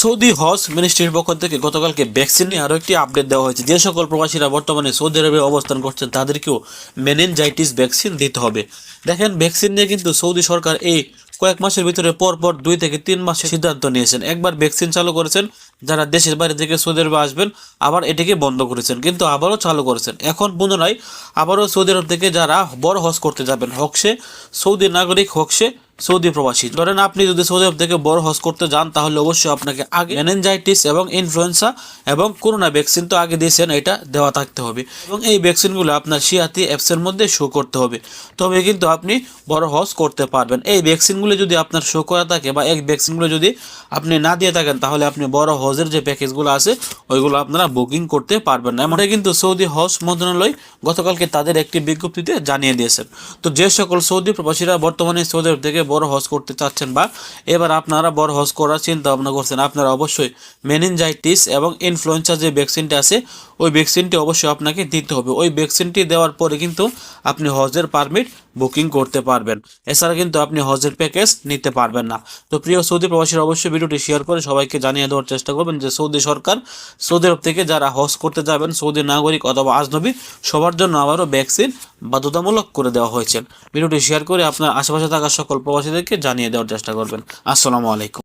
Saudi হজ মিনিস্ট্রির পক্ষ থেকে গতকালকে ভ্যাকসিন নিয়ে আরও একটি আপডেট দেওয়া হয়েছে। যে সকল প্রবাসীরা বর্তমানে সৌদি আরবে অবস্থান করছেন, তাদেরকেও মেনেনজাইটিস ভ্যাকসিন দিতে হবে। দেখেন ভ্যাকসিন নিয়ে কিন্তু সৌদি সরকার এই কয়েক মাসের ভিতরে পর পর দুই থেকে তিন মাসের সিদ্ধান্ত নিয়েছেন। একবার ভ্যাকসিন চালু করেছেন, যারা দেশের বাইরে থেকে সৌদি আরবে আসবেন, আবার এটিকে বন্ধ করেছেন, কিন্তু আবারও চালু করেছেন। এখন পুনরায় আবারও সৌদি আরব থেকে যারা বড় হজ করতে যাবেন হকসে সৌদি নাগরিক, হোক সে সৌদি প্রবাসী। ধরেন আপনি যদি সৌদি আরব থেকে বড় হজ করতে যান, তাহলে অবশ্যই আপনাকে আগে মেনেনজাইটিস এবং ইনফ্লুয়েঞ্জা এবং করোনা ভ্যাকসিন তো আগে দিয়েছেন, এটা দেওয়া থাকতে হবে। এবং এই ভ্যাকসিনগুলো আপনার সিয়াতি অ্যাপসের মধ্যে শো করতে হবে। তবে কিন্তু আপনি বড় হজ করতে পারবেন। এই ভ্যাকসিনগুলো যদি আপনার শো করা থাকে বা এই ভ্যাকসিনগুলো যদি আপনি না দিয়ে থাকেন, তাহলে আপনি বড় হজের যে প্যাকেজগুলো আছে, ওইগুলো আপনারা বুকিং করতে পারবেন না। এমনটাই কিন্তু সৌদি হজ মন্ত্রণালয় গতকালকে তাদের একটি বিজ্ঞপ্তিতে জানিয়ে দিয়েছেন তো যে সকল সৌদি প্রবাসীরা বর্তমানে সৌদি আরব থেকে বড় হজ করতে চাচ্ছেন বা এবার আপনারা বড় হজ করার চিন্তা ভাবনা করছেন, আপনারা অবশ্যই মেনিনজাইটিস এবং ইনফ্লুয়েঞ্জা যে ভ্যাকসিনটি আছে, ওই ভ্যাকসিনটি অবশ্যই আপনাকে দিতে হবে। ওই ভ্যাকসিনটি দেওয়ার পরে কিন্তু আপনি হজের পারমিট বুকিং করতে পারবেন। এছাড়া কিন্তু আপনি হজের প্যাকেজ নিতে পারবেন না। তো প্রিয় সৌদি প্রবাসীরা অবশ্যই ভিডিওটি শেয়ার করে সবাইকে জানিয়ে দেওয়ার চেষ্টা করবেন যে সৌদি সরকার সৌদি আরব থেকে যারা হজ করতে যাবেন, সৌদি নাগরিক অথবা আজনবী, সবার জন্য আবারও ভ্যাকসিন বাধ্যতামূলক করে দেওয়া হয়েছে। ভিডিওটি শেয়ার করে আপনার আশেপাশে থাকা সকল প্রবাসীদেরকে জানিয়ে দেওয়ার চেষ্টা করবেন। আসসালামু আলাইকুম।